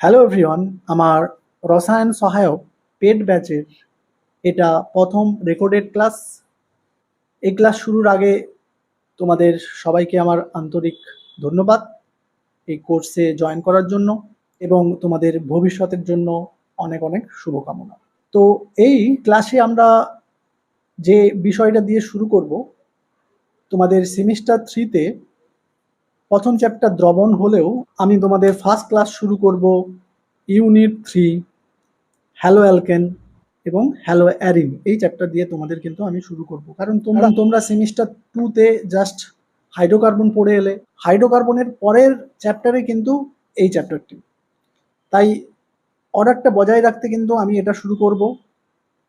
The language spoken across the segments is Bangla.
হ্যালো এভরিওয়ান আমার রসায়ন সহায়ক পেড ব্যাচের এটা প্রথম রেকর্ডেড ক্লাস এই ক্লাস শুরুর আগে তোমাদের সবাইকে আমার আন্তরিক ধন্যবাদ এই কোর্সে জয়েন করার জন্য এবং তোমাদের ভবিষ্যতের জন্য অনেক অনেক শুভকামনা। তো এই ক্লাসে আমরা যে বিষয়টা দিয়ে শুরু করব, তোমাদের সেমিস্টার থ্রিতে প্রথম চ্যাপ্টার দ্রবণ হলেও আমি তোমাদের ফার্স্ট ক্লাস শুরু করব ইউনিট থ্রি হ্যালো অ্যালকেন এবং হ্যালো অ্যারিন এই চ্যাপ্টার দিয়ে তোমাদের কিন্তু আমি শুরু করব। কারণ তোমরা তোমরা সেমিস্টার টুতে জাস্ট হাইড্রোকার্বন পড়ে এলে। হাইড্রোকার্বনের পরের চ্যাপ্টারে কিন্তু এই চ্যাপ্টারটি তাই অর্ডারটা বজায় রাখতে কিন্তু আমি এটা শুরু করব।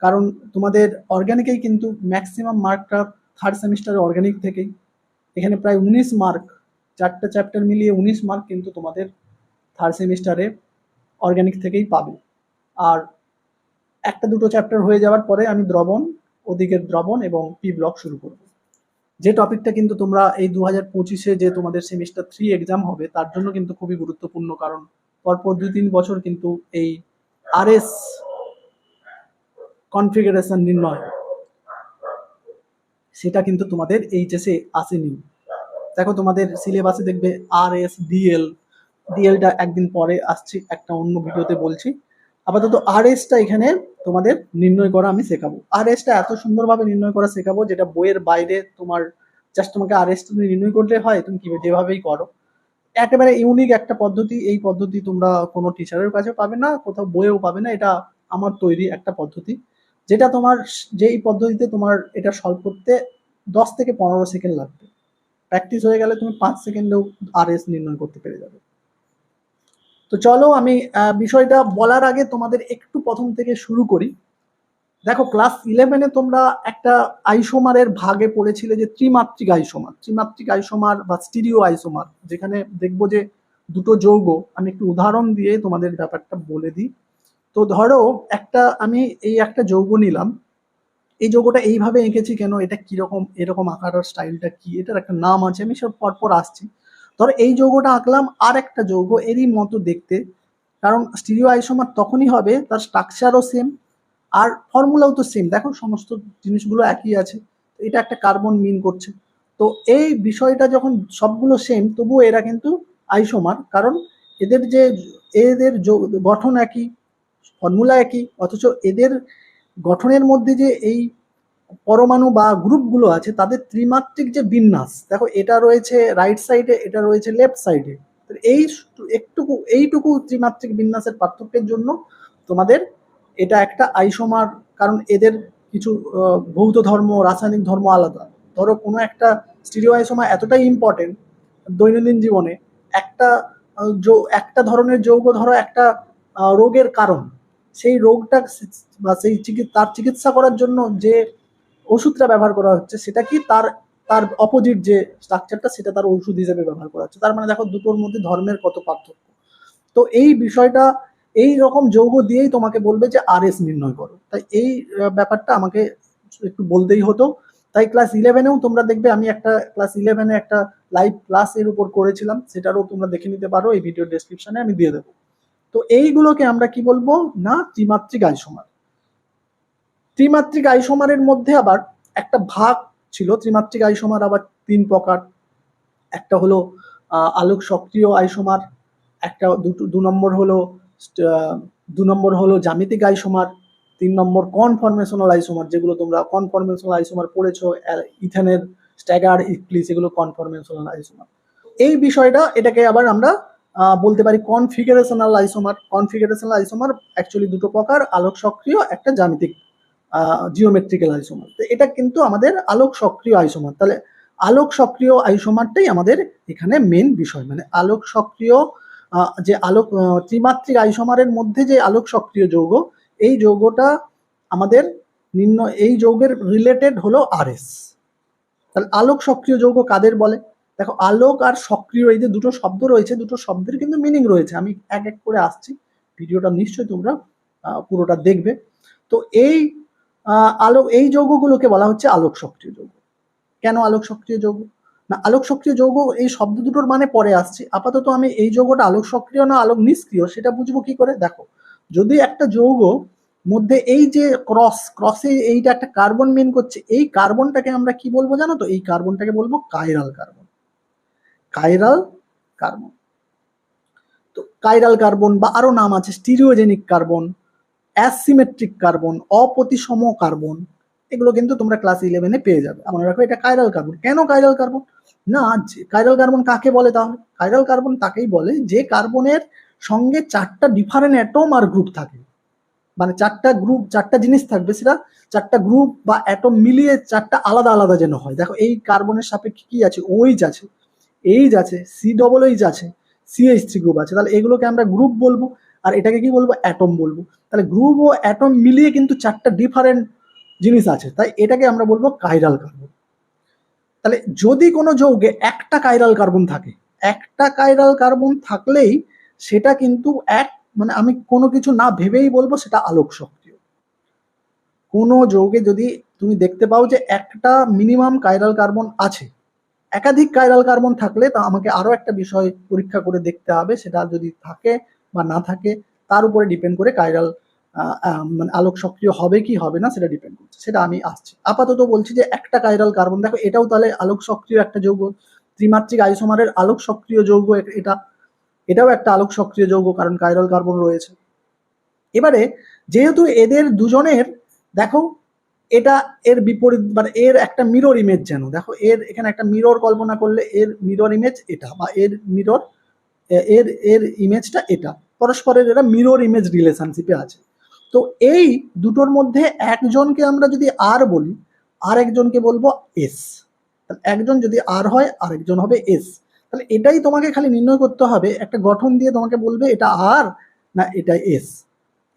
কারণ তোমাদের অর্গানিকেই কিন্তু ম্যাক্সিমাম মার্কটা থার্ড সেমিস্টারে অর্গানিক থেকেই। এখানে প্রায় উনিশ মার্ক চারটে চ্যাপ্টার মিলিয়ে উনিশ মার্ক কিন্তু তোমাদের থার্ড সেমিস্টারে অর্গানিক থেকেই পাবে। আর একটা দুটো চ্যাপ্টার হয়ে যাওয়ার পরে আমি দ্রবণ, ওদিকের দ্রবণ এবং পি ব্লক শুরু করব। যে টপিকটা কিন্তু তোমরা এই দু হাজার পঁচিশে যে তোমাদের সেমিস্টার থ্রি এক্সাম হবে, তার জন্য কিন্তু খুবই গুরুত্বপূর্ণ কারণ পরপর দুই তিন বছর কিন্তু এই আরএস কনফিগারেশন নির্ণয়, সেটা কিন্তু তোমাদের এইচএসে আসেনি। দেখো তোমাদের সিলেবাসে দেখবে আর এস ডিএল ডিএলটা একদিন পরে আসছি, একটা অন্য ভিডিওতে বলছি। আপাতত আর এসটা এখানে তোমাদের নির্ণয় করা আমি শেখাবো। আর এসটা এত সুন্দরভাবে নির্ণয় করা শেখাবো, যেটা বইয়ের বাইরে তোমার জাস্ট তোমাকে আর এসটা তুমি নির্ণয় করলে হয়, তুমি কি যেভাবেই করো। একেবারে ইউনিক একটা পদ্ধতি, এই পদ্ধতি তোমরা কোনো টিচারের কাছে পাবে না, কোথাও বইয়েও পাবে না, এটা আমার তৈরি একটা পদ্ধতি। যেটা তোমার, যেই পদ্ধতিতে তোমার এটা সলভ করতে দশ থেকে পনেরো সেকেন্ড লাগবে। প্র্যাকটিস হয়ে গেলে তুমি পাঁচ সেকেন্ডেও আর এস নির্ণয় করতে পেরে যাবে। তো চলো আমি বিষয়টা বলার আগে তোমাদের একটু প্রথম থেকে শুরু করি। দেখো, ক্লাস ইলেভেনে তোমরা একটা আইসোমারের ভাগে পড়েছিলে যে ত্রিমাত্রিক আইসোমার। ত্রিমাত্রিক আইসোমার বা স্টিরিও আইসোমার, যেখানে দেখব যে দুটো যৌগ। আমি একটু উদাহরণ দিয়ে তোমাদের ব্যাপারটা বলে দিই। তো ধরো একটা, আমি এই একটা যৌগ নিলাম। এই যৌগটা এইভাবে এঁকেছি কেন? এটা কীরকম? এরকম আঁকার স্টাইলটা কি? এটার একটা নাম আছে, আমি সব পরপর আসছি। ধরো এই যৌগটা আঁকলাম আর একটা যৌগ এরই মতো দেখতে। কারণ স্টিরিও আইসোমার তখনই হবে, তার স্ট্রাকচারও সেম আর ফর্মুলাও তো সেম দেখো সমস্ত জিনিসগুলো একই আছে এটা একটা কার্বন মিন করছে। তো এই বিষয়টা যখন সবগুলো সেম তবুও এরা কিন্তু আইসোমার। কারণ এদের যে, এদের গঠন একই ফর্মুলা একই, অথচ এদের গঠনের মধ্যে যে এই পরমাণু বা গ্রুপগুলো আছে, তাদের ত্রিমাত্রিক যে বিন্যাস, দেখো এটা রয়েছে রাইট সাইডে এটা রয়েছে লেফট সাইডে এই একটুকু, এইটুকু ত্রিমাত্রিক বিন্যাসের পার্থক্যের জন্য তোমাদের এটা একটা আইসোমার, কারণ এদের কিছু ভৌত ধর্ম, রাসায়নিক ধর্ম আলাদা। ধরো কোনো একটা স্টিরিও আইসোমার এতটাই ইম্পর্টেন্ট দৈনন্দিন জীবনে, একটা একটা ধরনের যৌগ ধরো একটা রোগের কারণ। সেই রোগটা বা সেই তার চিকিৎসা করার জন্য যে ওষুধটা ব্যবহার করা হচ্ছে, সেটা কি তার তার অপোজিট যে স্ট্রাকচারটা সেটা তার ওষুধ হিসেবে ব্যবহার করা হচ্ছে। তার মানে দেখো, দুটোর মধ্যে ধর্মের কত পার্থক্য। তো এই বিষয়টা, এই রকম যৌগ দিয়েই তোমাকে বলবে যে আর এস নির্ণয় করো। তাই এই ব্যাপারটা আমাকে একটু বলতেই হতো। তাই ক্লাস ইলেভেনেও তোমরা দেখবে, আমি একটা ক্লাস ইলেভেনে একটা লাইভ ক্লাস এর উপর করেছিলাম। সেটারও তোমরা দেখে নিতে পারো, এই ভিডিও ডেসক্রিপশনে আমি দিয়ে দেবো। তো এইগুলোকে আমরা কি বলব? না, ত্রিমাত্রিক আইসোমার ত্রিমাত্রিক আইসোমারের মধ্যে আবার একটা ভাগ ছিল, ত্রিমাত্রিক আইসোমার আবার তিন প্রকার। একটা হলো আলোক সক্রিয় আইসোমার একটা দুটো, দু নম্বর হলো দু নম্বর হলো জ্যামিতিক আইসোমার তিন নম্বর কনফরমেশনাল আইসোমার যেগুলো তোমরা কনফরমেশনাল আইসোমার পড়েছো ইথেনের স্ট্যাগার, ইক্লিস, এগুলো কনফরমেশনাল আইসোমার এই বিষয়টা, এটাকে আবার আমরা বলতে পারি configurational isomer configurational isomer actually দুটো প্রকার, আলোক সক্রিয়, একটা জ্যামিতিক জিওমেট্রিক্যাল আইসোমার তো এটা কিন্তু আমাদের আলোক সক্রিয় আইসোমার তাহলে আলোক সক্রিয় আইসোমারটাই আমাদের এখানে মেন বিষয়। মানে আলোক সক্রিয় যে আলোক ত্রিমাত্রিক আইসোমারের মধ্যে যে আলোক সক্রিয় যৌগ, এই যৌগটা আমাদের নিম্ন, এই যৌগের রিলেটেড হলো আরএস তাহলে আলোক সক্রিয় যৌগ কাদের বলে? দেখো, আলোক আর সক্রিয়, এই যে দুটো শব্দ রয়েছে, দুটো শব্দের কিন্তু মিনিং রয়েছে। আমি এক এক করে আসছি। ভিডিওটা নিশ্চয়ই তোমরা পুরোটা দেখবে। তো এই আলোক এই যৌগগুলোকে বলা হচ্ছে আলোক সক্রিয় যৌগ। কেন আলোক সক্রিয় যৌগ? না, আলোক সক্রিয় যৌগ, এই শব্দ দুটোর মানে পরে আসছে। আপাতত আমি এই যৌগটা আলোক সক্রিয় না, আলোক নিষ্ক্রিয়, সেটা বুঝব কি করে? দেখো, যদি একটা যৌগ মধ্যে এই যে ক্রস ক্রসে এইটা একটা কার্বন মেন করছে, এই কার্বনটাকে আমরা কি বলব জানো তো? এই কার্বনটাকে বলব কাইরাল কার্বন কাইরাল কার্বন তো কাইরাল কার্বন বা আরও নাম আছে স্টিরিওজেনিক কার্বন অ্যাসিমেট্রিক কার্বন অপ্রতিসম কার্বন এগুলো কিন্তু তোমরা ক্লাস ইলেভেনে পেয়ে যাবে। মনে রাখো এটা কাইরাল কার্বন কেন কাইরাল কার্বন না কাইরাল কার্বন কাকে বলে তাহলে? কাইরাল কার্বন তাকেই বলে যে কার্বনের সঙ্গে চারটা ডিফারেন্ট অ্যাটম আর গ্রুপ থাকে। মানে চারটা গ্রুপ চারটা জিনিস থাকবে সেটা চারটা গ্রুপ বা অ্যাটম মিলিয়ে চারটা আলাদা আলাদা যেন হয়। দেখো এই কার্বনের সাপেক্ষে কি আছে? ওইচ আছে। এইচ আছে সি ডবল এইচ আছে সিএইচ থ্রি গ্রুপ আছে। তাহলে এগুলোকে আমরা গ্রুপ বলব, আর এটাকে কি বলব? অ্যাটম বলব। তাহলে গ্রুপ ও অ্যাটম মিলিয়ে কিন্তু চারটা ডিফারেন্ট জিনিস আছে। তাই এটাকে আমরা বলব কাইরাল কার্বন তাহলে যদি কোনো যৌগে একটা কাইরাল কার্বন থাকে, একটা কাইরাল কার্বন থাকলেই সেটা কিন্তু এক মানে আমি কোনো কিছু না ভেবেই বলব, সেটা আলোক সক্রিয় কোনো যৌগে যদি তুমি দেখতে পাও যে একটা মিনিমাম কাইরাল কার্বন আছে একাধিক কাইরাল কার্বন থাকলে তা আমাকে আরও একটা বিষয় পরীক্ষা করে দেখতে হবে, সেটা যদি থাকে বা না থাকে, তার উপরে ডিপেন্ড করে কাইরাল মানে আলোক সক্রিয় হবে কি হবে না সেটা ডিপেন্ড করছে। সেটা আমি আসছি। আপাতত বলছি যে একটা কাইরাল কার্বন দেখো এটাও তাহলে আলোক সক্রিয় একটা যৌগ, ত্রিমাত্রিক আইসোমারের আলোক সক্রিয় যৌগ এটা, এটাও একটা আলোক সক্রিয় যৌগ কারণ কাইরাল কার্বন রয়েছে। এবারে যেহেতু এদের দুজনের, দেখো এটা এর বিপরীত মানে এর একটা মিরর ইমেজ যেন, দেখো এর এখানে একটা মিরর কল্পনা করলে এর মিরর ইমেজ এটা বা এর মিরর এর এর ইমেজটা এটা। পরস্পরের এরা মিরর ইমেজ রিলেশনশিপে আছে। তো এই দুটোর মধ্যে একজনকে আমরা যদি আর বলি আর একজনকে বলব এস একজন যদি আর হয়, আরেকজন হবে এস তাহলে এটাই তোমাকে খালি নির্ণয় করতে হবে, একটা গঠন দিয়ে তোমাকে বলবে এটা আর না এটা এস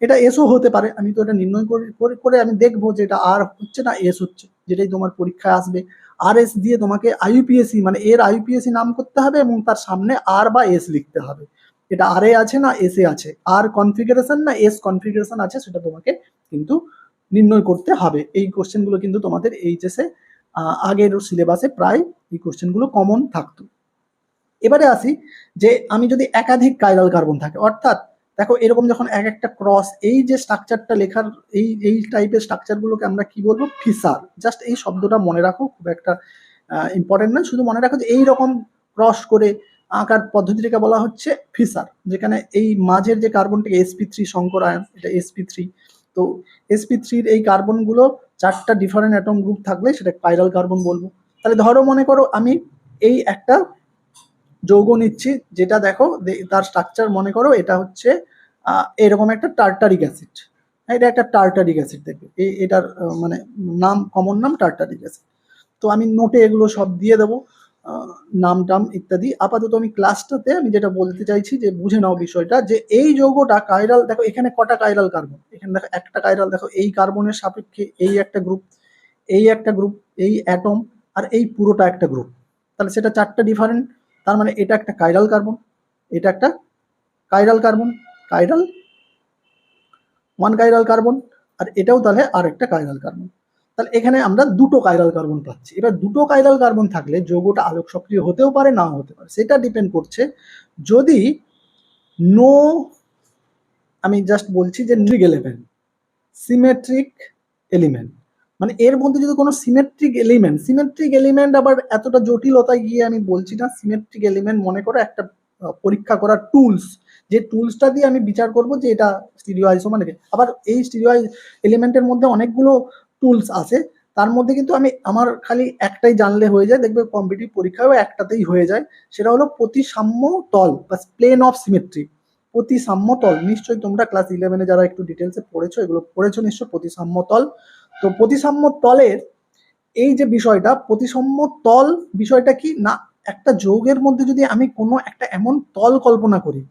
এটা এসও হতে পারে, আমি তো এটা নির্ণয় করে, করে- আমি দেখব যে এটা আর হচ্ছে না, এস হচ্ছে, যেটাই তোমার পরীক্ষায় আসবে। আর এস দিয়ে তোমাকে আইইউপিএসসি মানে এর আইইউপিএসসি নাম করতে হবে এবং তার সামনে আর বা এস লিখতে হবে। এটা আর এ আছে না, এস এ আছে, আর কনফিগারেশন না, এস কনফিগারেশন আছে, সেটা তোমাকে কিন্তু নির্ণয় করতে হবে। এই কোশ্চেনগুলো কিন্তু তোমাদের এইচএসে আগের সিলেবাসে প্রায় এই কোশ্চেনগুলো কমন থাকতো। এবারে আসি যে, আমি যদি একাধিক কাইরাল কার্বন থাকে, অর্থাৎ দেখো, এরকম যখন এক একটা ক্রস এই যে স্ট্রাকচারটা লেখার, এই এই টাইপের স্ট্রাকচারগুলোকে আমরা কি বলব? ফিসার। জাস্ট এই শব্দটা মনে রাখো, খুব একটা ইম্পর্টেন্ট না শুধু মনে রাখো যে এইরকম ক্রস করে আঁকার পদ্ধতিটাকে বলা হচ্ছে ফিসার, যেখানে এই মাঝের যে কার্বনটাকে এসপি থ্রি শঙ্করায়ন, এটা এসপি থ্রি তো এসপি থ্রির এই কার্বনগুলো চারটা ডিফারেন্ট অ্যাটম গ্রুপ থাকলে সেটা কাইরাল কার্বন বলব। তাহলে ধরো মনে করো আমি এই একটা যৌগ নিচ্ছি, যেটা দেখো তার স্ট্রাকচার মনে করো, এটা হচ্ছে এরকম একটা টার্টারিক অ্যাসিড হ্যাঁ এটা একটা টার্টারিক অ্যাসিড দেখবে। এটার মানে নাম কমন নাম টার্টারিক অ্যাসিড তো আমি নোটে এগুলো সব দিয়ে দেবো নাম, টাম ইত্যাদি। আপাতত আমি ক্লাসটাতে আমি যেটা বলতে চাইছি যে বুঝে নাও বিষয়টা, যে এই যৌগটা কাইরাল দেখো, এখানে কটা কাইরাল কার্বন এখানে দেখো, একটা কাইরাল দেখো, এই কার্বনের সাপেক্ষে এই একটা গ্রুপ এই একটা গ্রুপ এই অ্যাটম আর এই পুরোটা একটা গ্রুপ তাহলে সেটা চারটা ডিফারেন্ট তার মানে এটা একটা কাইরাল কার্বন এটা একটা chiral carbon chiral one chiral carbon আর এটাও তাহলে আর একটা কাইরাল কার্বন তাহলে এখানে আমরা দুটো কাইরাল কার্বন পাচ্ছি। এবার দুটো কাইরাল কার্বন থাকলে যৌগটা আলোক সক্রিয় হতেও পারে, নাও হতে পারে। সেটা ডিপেন্ড করছে যদি নো আমি জাস্ট বলছি যে এলিমেন্ট সিমেট্রিক এলিমেন্ট মানে এর মধ্যে যদি কোনো সিমেট্রিক এলিমেন্ট সিমেট্রিক এলিমেন্ট আবার এতটা জটিলতায় গিয়ে আমি বলছি না সিমেট্রিক এলিমেন্ট মনে করো একটা পরীক্ষা করার টুলস যে টুলসটা দিয়ে আমি বিচার করব যে এটা স্টিরিও আইসোমার আবার এই স্টিরিও এলিমেন্টের মধ্যে অনেকগুলো টুলস আছে, তার মধ্যে কিন্তু আমি আমার খালি একটাই জানলে হয়ে যায়, দেখবে কম্পিটিভ পরীক্ষায়ও একটাতেই হয়ে যায়, সেটা হলো প্রতিসাম্য তল বা প্লেন অফ সিমেট্রি প্রতিসাম্য তল, নিশ্চয়ই তোমরা ক্লাস ইলেভেনে যারা একটু ডিটেলসে পড়েছো, এগুলো পড়েছো নিশ্চয় প্রতিসাম্য তল। তো প্রতিসাম্য তলের এই যে বিষয়টা, প্রতিসাম্য তল বিষয়টা কি? না, একটা যৌগের মধ্যে যদি আমি কোনো একটা এমন তল কল্পনা করি,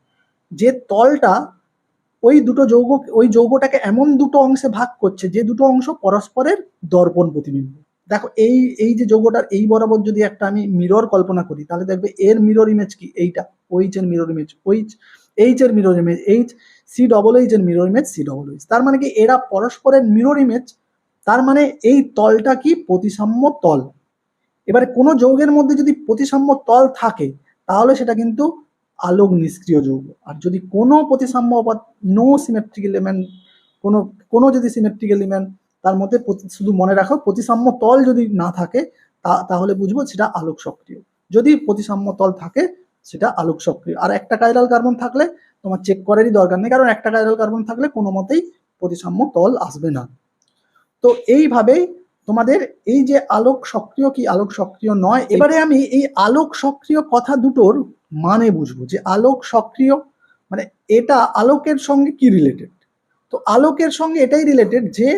যে তলটা ওই দুটো যৌগ, ওই যৌগটাকে এমন দুটো অংশে ভাগ করছে, যে দুটো অংশ পরস্পরের দর্পণ প্রতিবিম্ব। দেখো, এই এই যে যৌগটার এই বরাবর যদি একটা আমি মিরর কল্পনা করি, তাহলে দেখবে এর মিরর ইমেজ কি? এইটা। ওইচ এর মিরর ইমেজ ওইচ এইচ এর mirror image H C double H এর mirror image C double H তার মানে কি? এরা পরস্পরের মিরর ইমেজ তার মানে এই তলটা কি প্রতিসাম্য তল। এবারে কোনো যৌগের মধ্যে যদি প্রতিসাম্য তল থাকে, তাহলে সেটা কিন্তু আলোক নিষ্ক্রিয় যৌগ। আর যদি কোনো প্রতিসাম্য নো সিমেট্রিক এলিমেন্ট কোনো কোনো যদি সিমেট্রিক এলিমেন্ট তার মধ্যে শুধু মনে রাখো, প্রতিসাম্য তল যদি না থাকে, তা- তাহলে বুঝব সেটা আলোক সক্রিয়। যদি প্রতিসাম্য তল থাকে, সেটা আলোক সক্রিয়। আর একটা কাইরাল কার্বন থাকলে তোমার চেক করারই দরকার নেই, কারণ একটা কাইরাল কার্বন থাকলে কোনো মতেই প্রতিসাম্য তল আসবে না। তো এইভাবেই তোমাদের এই যে আলোক সক্রিয় কি আলোক সক্রিয় নয়, এবারে আমি এই আলোক সক্রিয় কথা দুটোর মানে বুঝব যে আলোক সক্রিয় মানে এটা আলোকের সঙ্গে কি রিলেটেড তো আলোকের সঙ্গে এটাই রিলেটেড যে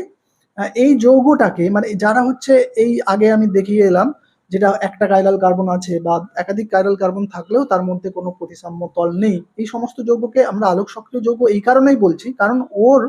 এই যৌগটাকে মানে যারা হচ্ছে এই আগে আমি দেখিয়ে এলাম যেটা একটা কাইরাল কার্বন আছে বা একাধিক কাইরাল কার্বন থাকলেও তার মধ্যে কোনো প্রতিসাম্য তল নেই। এই সমস্ত যৌগকে আমরা আলোক সক্রিয় যৌগ এই কারণেই বলছি, কারণ ওর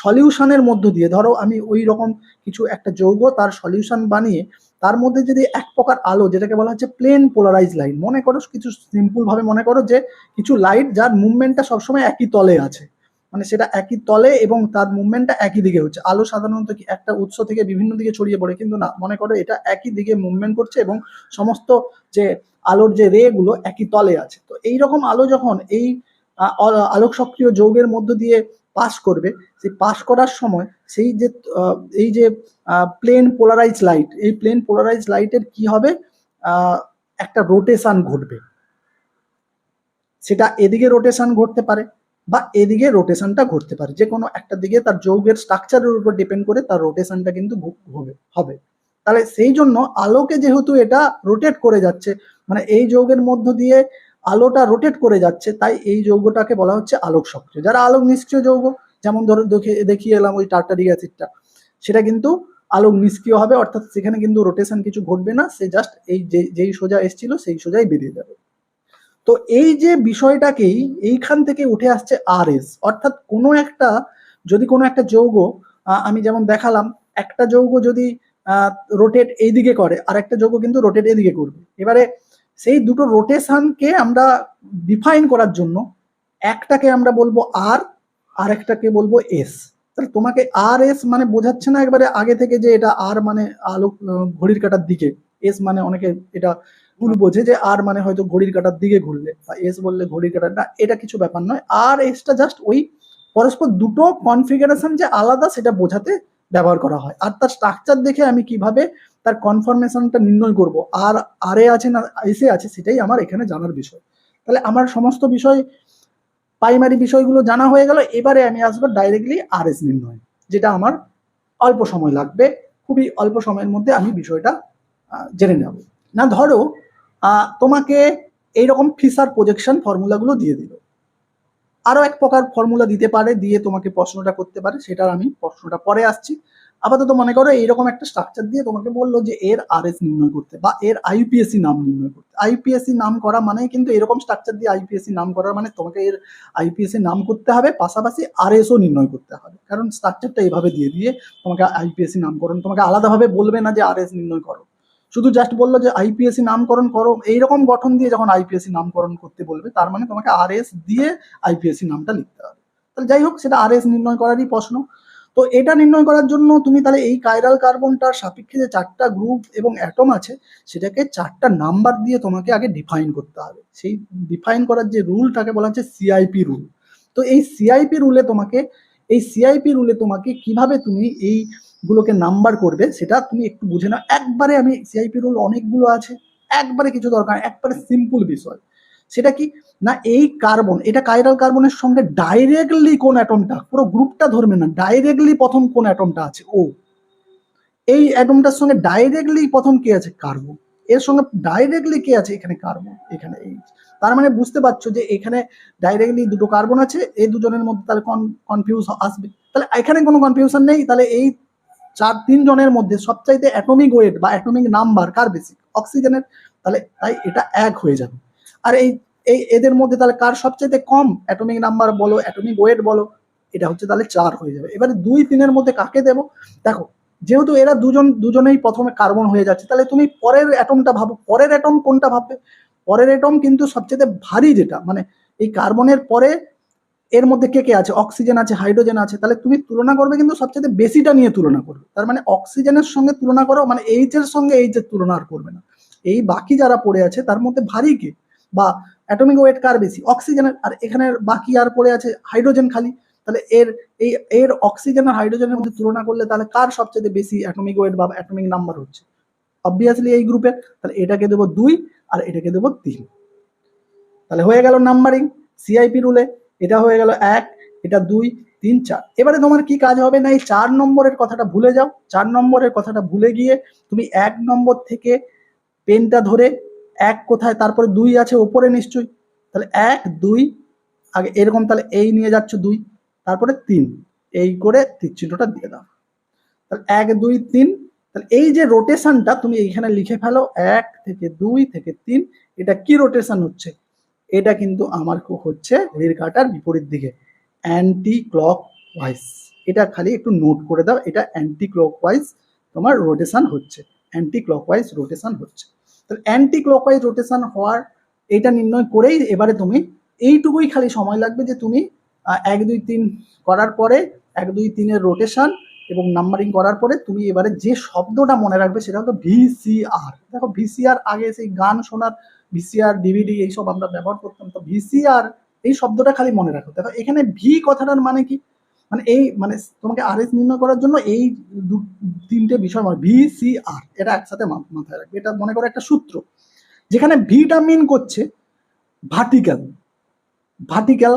সলিউশনের মধ্য দিয়ে, ধরো আমি ওই রকম কিছু একটা যৌগ তার সলিউশন বানিয়ে তার মধ্যে যদি এক প্রকার আলো যেটাকে বলা হচ্ছে প্লেন পোলারাইজ লাইট মনে করো কিছু সিম্পল ভাবে মনে করো যে কিছু লাইট যার মুভমেন্টটা সবসময় একই তলে আছে। মানে সেটা একই তলে এবং তার মুভমেন্টটা একই দিকে হচ্ছে। আলো সাধারণত কি একটা উৎস থেকে বিভিন্ন দিকে ছড়িয়ে পড়ে, কিন্তু না, মনে করো এটা একই দিকে মুভমেন্ট করছে এবং সমস্ত যে আলোর যে রে গুলো একই তলে আছে। তো এই রকম আলো যখন এই আলোক সক্রিয় যৌগের মধ্য দিয়ে পাস করবে সেই পাস করার সময় সেই যে এই যে প্লেন পোলারাইজ লাইট এই প্লেন পোলারাইজ লাইটের কি হবে? একটা রোটেশন ঘটবে। সেটা এদিকে রোটেশন ঘটতে পারে বা এদিকে রোটেশনটা ঘটতে পারে। যে কোনো একটা দিকে তার যৌগের স্ট্রাকচারের উপর ডিপেন্ড করে তার রোটেশনটা কিন্তু হবে হবে। তাহলে সেই জন্য আলোকে যেহেতু এটা রোটেট করে যাচ্ছে মানে এই যৌগের মধ্য দিয়ে আলোটা রোটেট করে যাচ্ছে, তাই এই যৌগটাকে বলা হচ্ছে আলোক সক্রিয়। যারা আলোক নিষ্ক্রিয় যৌগ, যেমন ধরো দেখে, দেখিয়ে এলাম ওই টার্টারিক অ্যাসিডটা সেটা কিন্তু আলোক নিষ্ক্রিয় হবে, অর্থাৎ সেখানে কিন্তু রোটেশন কিছু ঘটবে না, সে জাস্ট এই যে- যেই সোজা এসছিল, সেই সোজাই বেরিয়ে যাবে। তো এই যে বিষয়টাকেই এইখান থেকে উঠে আসছে আর এস অর্থাৎ কোনো একটা, যদি কোনো একটা যৌগ আমি যেমন দেখালাম, একটা যৌগ যদি রোটেট এইদিকে করে আর একটা যৌগ কিন্তু রোটেট এদিকে করবে। এবারে সেই দুটো রোটেশনকে আমরা ডিফাইন করার জন্য একটাকে আমরা বলব আর আর একটাকে বলব এস তাহলে তোমাকে আর এস মানে বোঝাচ্ছে না একবারে আগে থেকে যে এটা আর মানে আলো ঘড়ির কাটার দিকে। এস মানে অনেকে এটা ভুল বোঝে যে আর মানে হয়তো ঘড়ির কাটার দিকে ঘুরলে। বা এস বললে ঘড়ির কাটার না, এটা কিছু ব্যাপার নয়। আর এসটা জাস্ট ওই পরস্পর দুটো কনফিগারেশন যে আলাদা সেটা বোঝাতে ব্যবহার করা হয়। আর তার স্ট্রাকচার দেখে আমি কীভাবে তার কনফার্মেশনটা নির্ণয় করব। আর আর আছে না, এসে আছে সেটাই আমার এখানে জানার বিষয়। তাহলে আমার সমস্ত বিষয় প্রাইমারি বিষয়গুলো জানা হয়ে গেল, এবারে আমি আসব ডাইরেক্টলি আর এস নির্ণয়, যেটা আমার অল্প সময় লাগবে। খুবই অল্প সময়ের মধ্যে আমি বিষয়টা জেনে নেব। না, ধরো তোমাকে এইরকম ফিসার প্রজেকশন ফর্মুলাগুলো দিয়ে দিল। আরও এক প্রকার ফর্মুলা দিতে পারে, দিয়ে তোমাকে প্রশ্নটা করতে পারে, সেটার আমি প্রশ্নটা পরে আসছি। আপাতত মনে করো এইরকম একটা স্ট্রাকচার দিয়ে তোমাকে বলল যে এর আর এস নির্ণয় করতে বা এর আইপিএসসি নাম নির্ণয় করতে। আইপিএসসি নাম করা মানে কিন্তু এরকম স্ট্রাকচার দিয়ে আইপিএসসি নাম করার মানে তোমাকে এর আইপিএসসি নাম করতে হবে, পাশাপাশি আর এসও নির্ণয় করতে হবে। কারণ স্ট্রাকচারটা এইভাবে দিয়ে দিয়ে তোমাকে আইপিএসসি নামকরণ তোমাকে আলাদাভাবে বলবে না যে আর এস নির্ণয় করো। শুধু জাস্ট বলল যে আইপিএসসি নামকরণ করো, এইরকম গঠন দিয়ে যখন আইপিএসসি নামকরণ করতে বলবে, তার মানে তোমাকে আর এস দিয়ে আইপিএসসি নামটা লিখতে হবে। তাহলে যাই হোক, সেটা আর এস নির্ণয় করারই প্রশ্ন। তো এটা নির্ণয় করার জন্য তুমি তাহলে এই কাইরাল কার্বনটার সাপেক্ষে যে চারটা গ্রুপ এবং অ্যাটম আছে, সেটাকে চারটা নাম্বার দিয়ে তোমাকে আগে ডিফাইন করতে হবে। সেই ডিফাইন করার যে রুলটাকে বলা হচ্ছে সিআইপি রুল তো এই সিআইপি রুলে তোমাকে, এই সিআইপি রুলে তোমাকে কীভাবে তুমি এই গুলোকে নাম্বার করবে, সেটা তুমি একটু বুঝে নাও। একবারে আমি সিআইপি রুল অনেকগুলো আছে, একবারে কিছু দরকার, একবারে সিম্পল বিষয়। সেটা কি? না, এই কার্বন এটা কাইরাল কার্বনের সঙ্গে ডাইরেক্টলি কোন অ্যাটমটা পুরো গ্রুপটা ধরবে না ডাইরেক্টলি প্রথম কোন অ্যাটমটা আছে ও এই অ্যাটমটার সঙ্গে ডাইরেক্টলি প্রথম কে আছে? কার্বন এর সঙ্গে ডাইরেক্টলি কে আছে? এখানে কার্বন এখানে এই। তার মানে বুঝতে পারছ যে এখানে ডাইরেক্টলি দুটো কার্বন আছে, এই দুজনের মধ্যে তাহলে কনফিউজ আসবে। তাহলে এখানে কোনো কনফিউশন নেই, তাহলে এই চার, তিন জনের মধ্যে সবচাইতে অ্যাটমিক ওয়েট বা অ্যাটমিক নাম্বার কার বেশি? অক্সিজেনের তাহলে তাই এটা এক হয়ে যাবে। আর এই এই, এদের মধ্যে তাহলে কার সবচাইতে কম? অ্যাটমিক নাম্বার বলো অ্যাটমিক ওয়েট বলো, এটা হচ্ছে তাহলে চার হয়ে যাবে। এবারে দুই তিনের মধ্যে কাকে দেব? দেখো, যেহেতু এরা দুজন, দুজনেই প্রথমে কার্বন হয়ে যাচ্ছে, তাহলে তুমি পরের অ্যাটমটা ভাবো, পরের অ্যাটম কোনটা ভাববে? পরের অ্যাটম কিন্তু সবচেয়ে ভারী যেটা মানে এই কার্বনের পরে এর মধ্যে কে কে আছে? অক্সিজেন আছে হাইড্রোজেন আছে, তাহলে তুমি তুলনা করবে কিন্তু সবচেয়ে বেশিটা নিয়ে তুলনা করবে। তার মানে অক্সিজেনের সঙ্গে তুলনা করো মানে এইচ এর সঙ্গে এইচ এর তুলনা আর করবে না। এই বাকি যারা পড়ে আছে, তার মধ্যে ভারী কে? বা অ্যাটমিক ওয়েট কার বেশি? অক্সিজেনের আর এখানে বাকি আর পড়ে আছে হাইড্রোজেন খালি। তাহলে এর এই এর অক্সিজেন আর হাইড্রোজেনের মধ্যে তুলনা করলে তাহলে কার সবচেয়ে বেশি অ্যাটমিক ওয়েট বা অ্যাটমিক নাম্বার হচ্ছে? অবভিয়াসলি এই গ্রুপের তাহলে এটাকে দেবো দুই আর এটাকে দেবো তিন। তাহলে হয়ে গেল নাম্বারিং সিআইপি রুলে এটা হয়ে গেল এক, এটা দুই, তিন, চার। এবারে তোমার কি কাজ হবে না এই চার নম্বরের কথাটা ভুলে যাও। চার নম্বরের কথাটা ভুলে গিয়ে তুমি এক নম্বর থেকে পেনটা ধরে এক কোথায়, তারপরে দুই আছে, ওপরে নিশ্চয়ই। তাহলে এক, দুই, আগে এরকম তাহলে এই নিয়ে যাচ্ছ দুই, তারপরে তিন। এই করে তীর চিহ্নটা দিয়ে দাও। তাহলে এক, দুই, তিন, তাহলে এই যে রোটেশনটা তুমি এইখানে লিখে ফেলো, এক থেকে দুই থেকে তিন, এটা কি রোটেশন হচ্ছে? এটা কিন্তু আমার হচ্ছে ঘড়ির কাঁটার বিপরীত দিকে। অ্যান্টি ক্লক ওয়াইজ এটা খালি একটু নোট করে দাও, এটা অ্যান্টি ক্লক ওয়াইজ তোমার রোটেশন হচ্ছে। অ্যান্টি ক্লক ওয়াইজ রোটেশন হচ্ছে। অ্যান্টি ক্লক ওয়াইজ রোটেশন হওয়ার এটা নির্ণয় করেই এবারে তুমি এইটুকুই খালি সময় লাগবে যে তুমি এক, দুই, তিন করার পরে, এক, দুই, তিনের রোটেশন এবং নাম্বারিং করার পরে তুমি এবারে যে শব্দটা মনে রাখবে সেটা হলো ভিসিআর দেখো ভিসিআর আগে সেই গান শোনার ভিসিআর ডিভিডি এইসব আমরা ব্যবহার করতাম, তো ভিসিআর এই শব্দটা খালি মনে রাখো। দেখো এখানে ভি কথাটার মানে কি? মানে এই মানে তোমাকে আর এস নির্ণয় করার জন্য এই দু, তিনটে বিষয় মানে ভি সি আর এটা একসাথে মাথায় রাখবে। এটা মনে করো একটা সূত্র। যেখানে ভিটা মিন করছে ভার্টিক্যাল ভার্টিক্যাল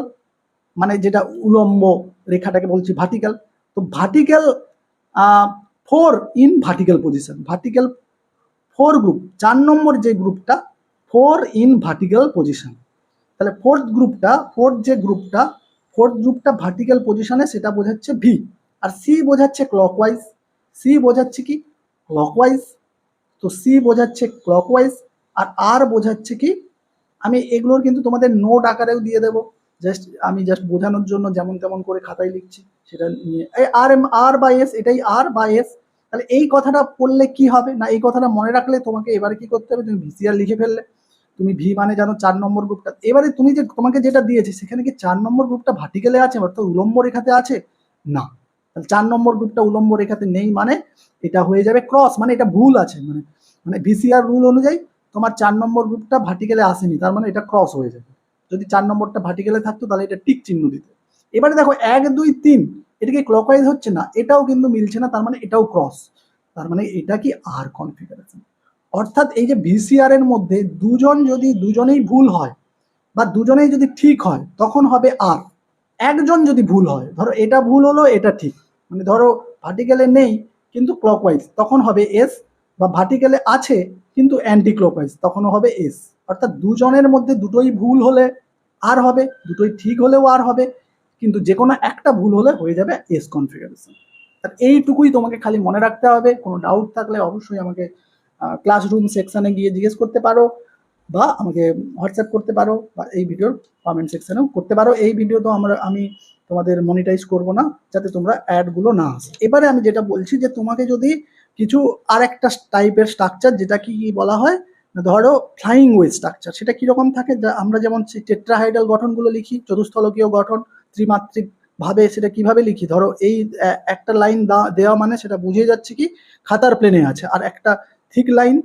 মানে যেটা উলম্ব রেখাটাকে বলছি ভার্টিক্যাল তো vertical four in vertical position vertical four group চার নম্বর যে গ্রুপটা ফোর ইন ভার্টিক্যাল পজিশন তাহলে ফোর্থ গ্রুপটা ফোর্থ যে গ্রুপটা ফোর্থ গ্রুপটা ভার্টিক্যাল পজিশনে সেটা বোঝাচ্ছে ভি আর সি বোঝাচ্ছে ক্লকওয়াইজ সি বোঝাচ্ছে কি? ক্লকওয়াইজ তো সি বোঝাচ্ছে ক্লকওয়াইজ আর আর বোঝাচ্ছে কি? আমি এগুলোর কিন্তু তোমাদের নোট আকারেও দিয়ে দেবো। জাস্ট আমি জাস্ট বোঝানোর জন্য যেমন তেমন করে খাতায় লিখছি, সেটা নিয়ে। এই R M R by S এটাই আর বাই এস তাহলে এই কথাটা পড়লে কি হবে? না, এই কথাটা মনে রাখলে তোমাকে এবারে কি করতে হবে? তুমি ভিসিআর লিখে ফেললে। তুমি ভি মানে জানো চার নম্বর গ্রুপটা। এবারে তুমি যে তোমাকে যেটা দিয়েছে, সেখানে কি চার নম্বর গ্রুপটা ভার্টিক্যালে আছে? অর্থাৎ উলম্ব রেখাতে আছে? না। তাহলে চার নম্বর গ্রুপটা উলম্ব রেখাতে নেই মানে এটা হয়ে যাবে ক্রস মানে এটা ভুল আছে। মানে মানে ভিসিআর রুল অনুযায়ী তোমার চার নম্বর গ্রুপটা ভার্টিক্যালে আসেনি। তার মানে এটা ক্রস হয়ে যাবে। যদি চার নম্বরটা ভার্টিক্যালে থাকতো, তাহলে এটা টিক চিহ্ন দিতে। এবারে দেখো, এক, দুই, তিন, এটা কি ক্লকওয়াইজ হচ্ছে? না, এটাও কিন্তু মিলছে না, তার মানে এটাও ক্রস তার মানে এটা কি আর কনফিগারেশন অর্থাৎ এই যে ভিসিআর এর মধ্যে দুজন যদি দুজনেই ভুল হয় বা দুজনেই যদি ঠিক হয়, তখন হবে আর একজন যদি ভুল হয়, ধরো এটা ভুল হলো, এটা ঠিক। মানে ধরো ভার্টিক্যালে নেই, কিন্তু ক্লকওয়াইজ তখন হবে এস বা ভার্টিক্যালে আছে, কিন্তু অ্যান্টি ক্লকওয়াইজ তখনও হবে এস অর্থাৎ দুজনের মধ্যে দুটোই ভুল হলে আর হবে, দুটোই ঠিক হলেও আর হবে, কিন্তু যে কোনো একটা ভুল হলে হয়ে যাবে এস কনফিগারেশন আর এইটুকুই তোমাকে খালি মনে রাখতে হবে, কোনো ডাউট থাকলে অবশ্যই আমাকে ক্লাসরুম সেকশানে গিয়ে জিজ্ঞেস করতে পারো বা আমাকে হোয়াটসঅ্যাপ করতে পারো বা এই ভিডিওর কমেন্ট সেকশানেও করতে পারো। এই ভিডিও তো আমরা, আমি তোমাদের মনিটাইজ করব না, যাতে তোমরা অ্যাডগুলো না আসে। এবারে আমি যেটা বলছি যে তোমাকে যদি কিছু আর একটা টাইপের স্ট্রাকচার যেটা কি বলা হয়, ধরো ফ্লাইং ওয়ে স্ট্রাকচার সেটা কীরকম থাকে? যা আমরা যেমন টেট্রাহাইডাল গঠনগুলো লিখি চতুস্থলকীয় গঠন, ত্রিমাত্রিক ভাবে সেটা কীভাবে লিখি? ধরো এই একটা লাইন দেওয়া মানে সেটা বুঝিয়ে যাচ্ছে কি, খাতার প্লেনে আছে। আর একটা থিক লাইন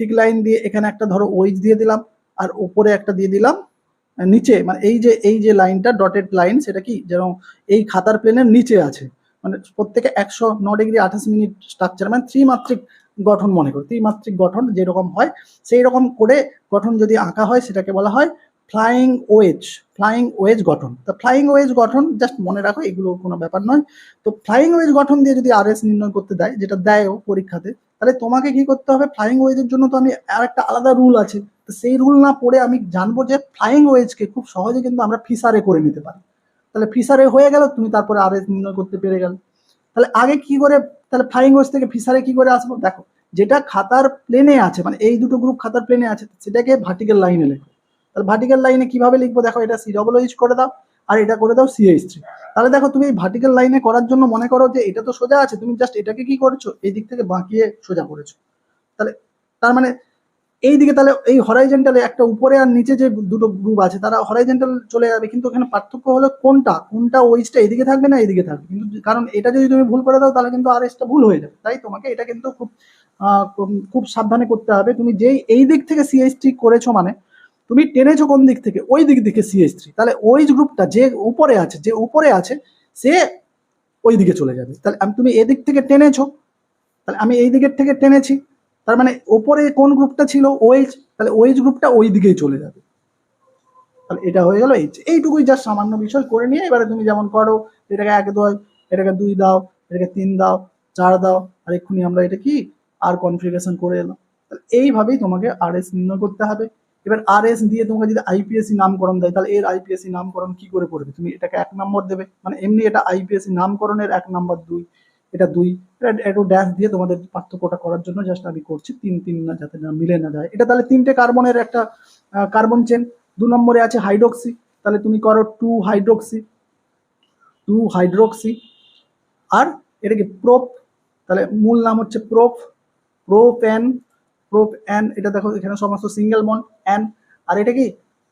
থিক লাইন দিয়ে এখানে একটা ধরো ওয়েজ দিয়ে দিলাম, আর উপরে একটা দিয়ে দিলাম নিচে মানে এই যে এই যে লাইনটা, ডটেড লাইন, সেটা কি যেন এই খাতার প্লেনের নিচে আছে। মানে প্রত্যেকে একশো ন ডিগ্রি আঠাশ মিনিট স্ট্রাকচার মানে ত্রিমাত্রিক গঠন মনে করো, ত্রিমাত্রিক গঠন যেরকম হয় সেই রকম করে গঠন যদি আঁকা হয়, সেটাকে বলা হয় ফ্লাইং ওয়েজ ফ্লাইং ওয়েজ গঠন। তো ফ্লাইং ওয়েজ গঠন, জাস্ট মনে রাখো, এগুলো কোনো ব্যাপার নয়। তো ফ্লাইং ওয়েজ গঠন দিয়ে যদি আর এস নির্ণয় করতে দেয়, যেটা দেয়ও পরীক্ষাতে তাহলে তোমাকে কি করতে হবে? ফ্লাইং ওয়েজের জন্য তো আমি আর একটা আলাদা রুল আছে। তো সেই রুল না পড়ে আমি জানব যে ফ্লাইং ওয়েজকে খুব সহজে কিন্তু আমরা ফিসারে করে নিতে পারি। তাহলে ফিসারে হয়ে গেল, তুমি তারপরে আর নির্ণয় করতে পেরে গেল। তাহলে আগে কি করে, তাহলে ফ্লাইং ওয়েজ থেকে ফিসারে কি করে আসব? দেখো, যেটা খাতার প্লেনে আছে মানে এই দুটো গ্রুপ খাতার প্লেনে আছে, সেটাকে ভার্টিক্যাল লাইনে লেখো। তাহলে ভার্টিক্যাল লাইনে কীভাবে লিখব? দেখো, এটা সি ডবল করে দাও। আর এটা করে দাও সিএইচ থ্রি। তাহলে দেখো তুমি এই ভার্টিক্যাল লাইনে করার জন্য মনে করো যে এটা তো সোজা আছে, তুমি জাস্ট এটাকে কি করেছ? এই দিক থেকে বাঁকিয়ে সোজা করেছ। তাহলে তার মানে এই দিকে তাহলে এই হরাইজেন্টালে একটা উপরে আর নিচে যে দুটো গ্রুপ আছে, তারা হরাইজেন্টাল চলে যাবে। কিন্তু এখানে পার্থক্য হলো কোনটা? কোনটা ওয়েজটা এদিকে থাকবে না এদিকে থাকবে? কিন্তু কারণ এটা যদি তুমি ভুল করে দাও, তাহলে কিন্তু আর এসটা ভুল হয়ে যাবে। তাই তোমাকে এটা কিন্তু খুব খুব- সাবধানে করতে হবে। তুমি যেই, এই দিক থেকে সিএইচ থ্রি করেছ মানে তুমি টেনেছো কোন দিক থেকে? ওই দিক থেকে সিএইচ থ্রি তাহলে ওই গ্রুপটা যে উপরে আছে, যে উপরে আছে, সে ওই দিকে চলে যাবে। তাহলে আমি, তুমি এদিক থেকে টেনেছো, তাহলে আমি এই দিকের থেকে টেনেছি। তার মানে ওপরে কোন গ্রুপটা ছিল? ওয়েজ তাহলে ওয়েজ গ্রুপটা ওই দিকেই চলে যাবে। তাহলে এটা হয়ে গেল এইচ এইটুকুই যা সামান্য বিষয় করে নিয়ে এবারে তুমি যেমন করো, এটাকে এক দাও এটাকে দুই দাও, এটাকে তিন দাও, চার দাও, আর এক্ষুনি আমরা এটা কি? আর কনফিগারেশন করে এলাম। তাহলে এইভাবেই তোমাকে আর এস নির্ণয় করতে হবে। এবার আর এস দিয়ে তোমাকে যদি আইপিএসসি নামকরণ দেয়, তাহলে এর আইপিএসসি নামকরণ কি করে করবে? তুমি এটাকে এক নম্বর দেবে। মানে এমনি এটা আইপিএসসি নামকরণের এক নম্বর দুই, এটা দুই। একটু ড্যাশ দিয়ে তোমাদের পার্থক্যটা করার জন্য জাস্ট আমি করছি তিন তিন না যাতে না মিলে না যায়। এটা তাহলে তিনটে কার্বনের একটা কার্বন চেন দু নম্বরে আছে হাইড্রোক্সি তাহলে তুমি করো টু হাইড্রোক্সি টু হাইড্রোক্সি আর এটা কি প্রোপ তাহলে মূল নাম হচ্ছে প্রোপ প্রোপ্যান প্রোপ অ্যান এটা দেখো, এখানে সমস্ত সিঙ্গেল বন অ্যান আর এটা কি?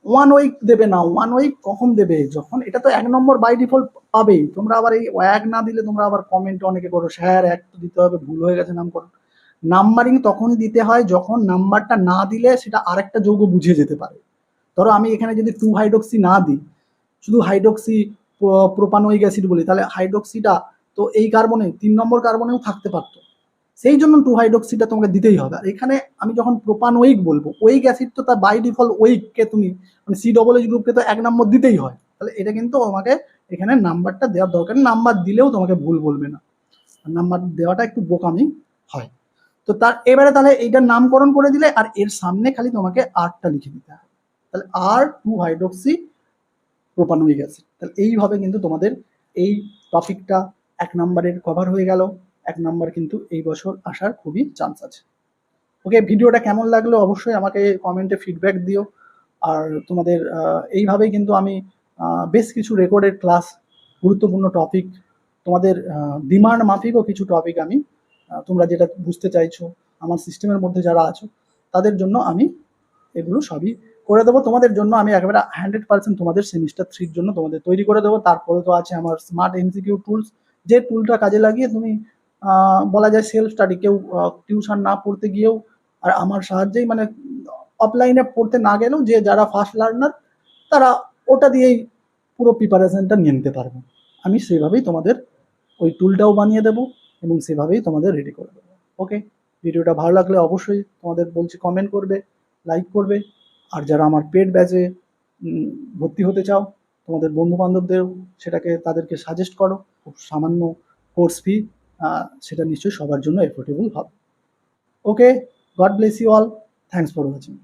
ওয়ান উইক দেবে না ওয়ান উইক কখন দেবে? যখন, এটা তো এক নম্বর বাই ডিফল্ট পাবেই। তোমরা আবার এই এক না দিলে তোমরা আবার কমেন্ট অনেকে করো, স্যার, এক তো দিতে হবে, ভুল হয়ে গেছে, নামকরণ। নাম্বারিং তখন দিতে হয়, যখন নাম্বারটা না দিলে সেটা আরেকটা যৌগ বুঝে যেতে পারে। ধরো, আমি এখানে যদি টু হাইড্রোক্সি না দিই, শুধু হাইড্রোক্সি প্রোপানোইক অ্যাসিড বলি, তাহলে হাইড্রোক্সিটা তো এই কার্বনে তিন নম্বর কার্বনেও থাকতে পারতো। সেই জন্য টু হাইড্রোক্সিটা তোমাকে দিতেই হবে। আর এখানে আমি যখন প্রোপান ওইক বলব ওইক অ্যাসিড তো তার বাই ডিফল্ট ওয়েককে তুমি মানে সি ডবল এইচ গ্রুপকে তো এক নম্বর দিতেই হয়। তাহলে এটা কিন্তু আমাকে এখানে নাম্বারটা দেওয়ার দরকার। নাম্বার দিলেও তোমাকে ভুল বলবে না। নাম্বার দেওয়াটা একটু বোকামি হয়। তো তার, এবারে তাহলে এইটার নামকরণ করে দিলে আর এর সামনে খালি তোমাকে আরটা লিখে দিতে হবে। তাহলে আর টু হাইড্রোক্সি প্রোপানোইক অ্যাসিড তাহলে এইভাবে কিন্তু তোমাদের এই টপিকটা এক নম্বরের কভার হয়ে গেল। এক নম্বর কিন্তু এই বছর আসার খুবই চান্স আছে। ওকে ভিডিওটা কেমন লাগল অবশ্যই আমাকে কমেন্টে ফিডব্যাক দিও। আর তোমাদের এইভাবেই কিন্তু আমি বেশ কিছু রেকর্ডেড ক্লাস গুরুত্বপূর্ণ টপিক তোমাদের ডিমান্ড মাফিকও কিছু টপিক আমি তোমরা যেটা বুঝতে চাইছো, আমার সিস্টেমের মধ্যে যারা আছো, তাদের জন্য আমি এগুলো সবই করে দেবো। তোমাদের জন্য আমি একেবারে হান্ড্রেড পার্সেন্ট তোমাদের সেমিস্টার থ্রির জন্য তোমাদের তৈরি করে দেবো। তারপরে তো আছে আমার স্মার্ট এমসিকিউ টুলস যে টুলটা কাজে লাগিয়ে তুমি বলা যায় সেলফ স্টাডি কেউ টিউশন না পড়তে গিয়েও আর আমার সাহায্যেই মানে অফলাইনে পড়তে না গেলেও যে যারা ফার্স্ট লার্নার তারা ওটা দিয়েই পুরো প্রিপারেশনটা নিয়ে নিতে পারবে। আমি সেভাবেই তোমাদের ওই টুলটাও বানিয়ে দেবো এবং সেভাবেই তোমাদের রেডি করে দেবো। ওকে ভিডিওটা ভালো লাগলে অবশ্যই তোমাদের বলছি কমেন্ট করবে লাইক করবে। আর যারা আমার পেড ব্যাচে ভর্তি হতে চাও, তোমাদের বন্ধু বান্ধবদের সেটাকে তাদেরকে সাজেস্ট করো। খুব সামান্য কোর্স ফি সেটা নিশ্চয়ই সবার জন্য এফোর্টেবল হবে। Okay God bless you all thanks for watching